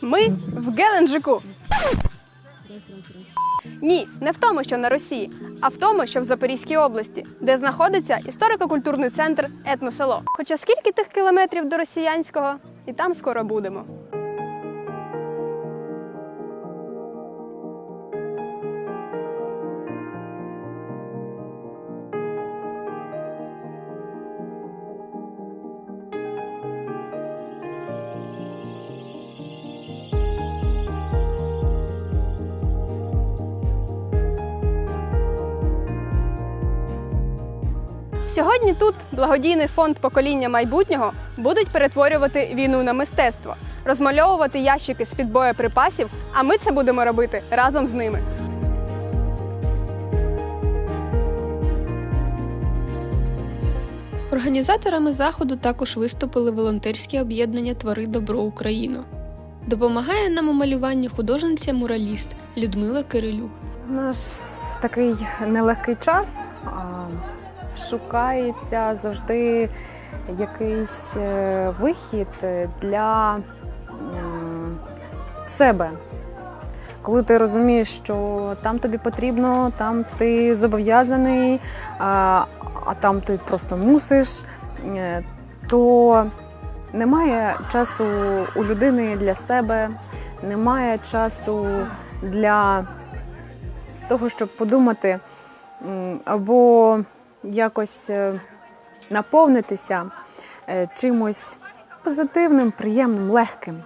Ми в Геленджику. Ні, не в тому, що на Росії, а в тому, що в Запорізькій області, де знаходиться історико-культурний центр Етносело. Хоча скільки тих кілометрів до росіянського, і там скоро будемо. Сьогодні тут благодійний фонд покоління майбутнього будуть перетворювати війну на мистецтво, розмальовувати ящики з під боєприпасів, а ми це будемо робити разом з ними. Організаторами заходу також виступили волонтерське об'єднання Твори добро Україну. Допомагає нам у малюванні художниця-мураліст Людмила Кирилюк. Наш такий нелегкий час. а, Шукається завжди якийсь е, вихід для себе. Коли ти розумієш, що там тобі потрібно, там ти зобов'язаний, а, там ти просто мусиш, е, то немає часу у людини для себе, немає часу для того, щоб подумати або якось е, наповнитися е, чимось позитивним, приємним, легким.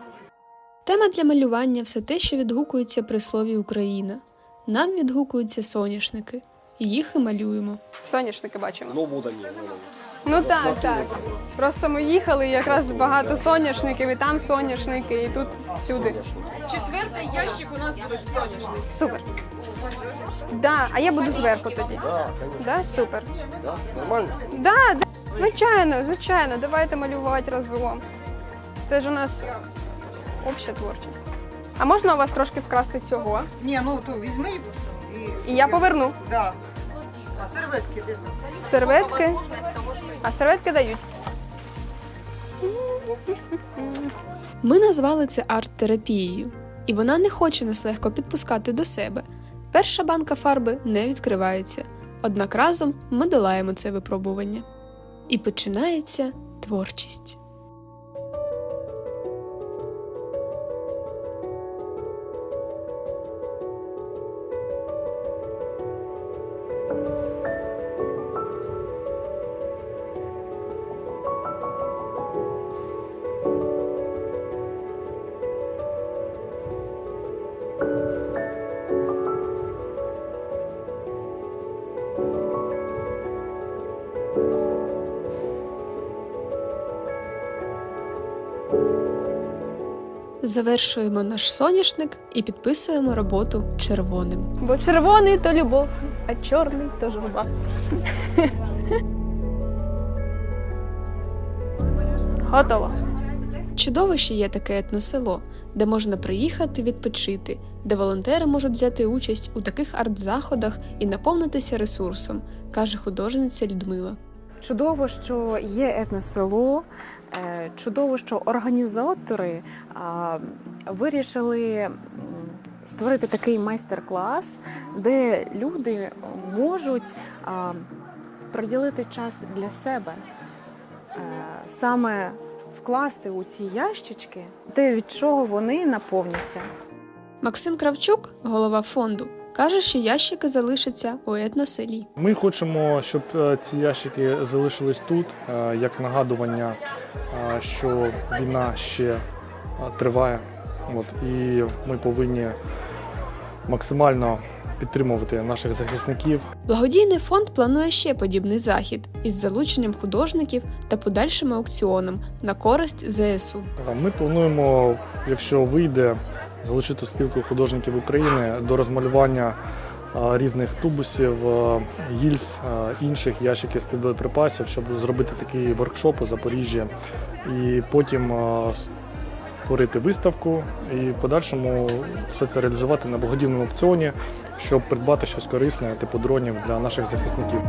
Тема для малювання все те, що відгукується при слові Україна. Нам відгукуються соняшники, і їх і малюємо. Соняшники бачимо. Ну, буде ні. Ну так, так. Просто ми їхали, і якраз багато соняшників, і там соняшники, і тут всюди. Четвертий ящик у нас буде соняшник. Супер. Да, а я буду зверху тоді. Да, Да, супер. да, нормально. Да, да, звичайно, звичайно, давайте малювати разом. Це ж у нас обща творчість. А можна у вас трошки вкрасти цього? Ні, ну то візьми і. І я поверну. Да. А серветки де? Серветки. А серветки дають. Ми назвали це арт-терапією, і вона не хоче нас легко підпускати до себе. Перша банка фарби не відкривається, однак разом ми долаємо це випробування. І починається творчість. Завершуємо наш соняшник і підписуємо роботу червоним. Бо червоний то любов, а чорний то журба. Готово. Чудово, що є таке етносело, де можна приїхати відпочити, де волонтери можуть взяти участь у таких арт-заходах і наповнитися ресурсом, каже художниця Людмила. Чудово, що є етносело, чудово, що організатори вирішили створити такий майстер-клас, де люди можуть приділити час для себе, е, саме вкласти у ці ящички, те, від чого вони наповняться. Максим Кравчук, голова фонду, каже, що ящики залишаться у етноселі. Ми хочемо, щоб е, ці ящики залишились тут, е, як нагадування, е, що війна ще триває. От, і ми повинні максимально підтримувати наших захисників. Благодійний фонд планує ще подібний захід із залученням художників та подальшим аукціоном на користь ЗСУ. Ми плануємо, якщо вийде, залучити спілку художників України до розмалювання е, різних тубусів, е, гільз, е, інших ящиків з-під боєприпасів, щоб зробити такий воркшоп у Запоріжжі і потім створити виставку і в подальшому все це реалізувати на благодійному аукціоні, щоб придбати щось корисне, типу дронів для наших захисників.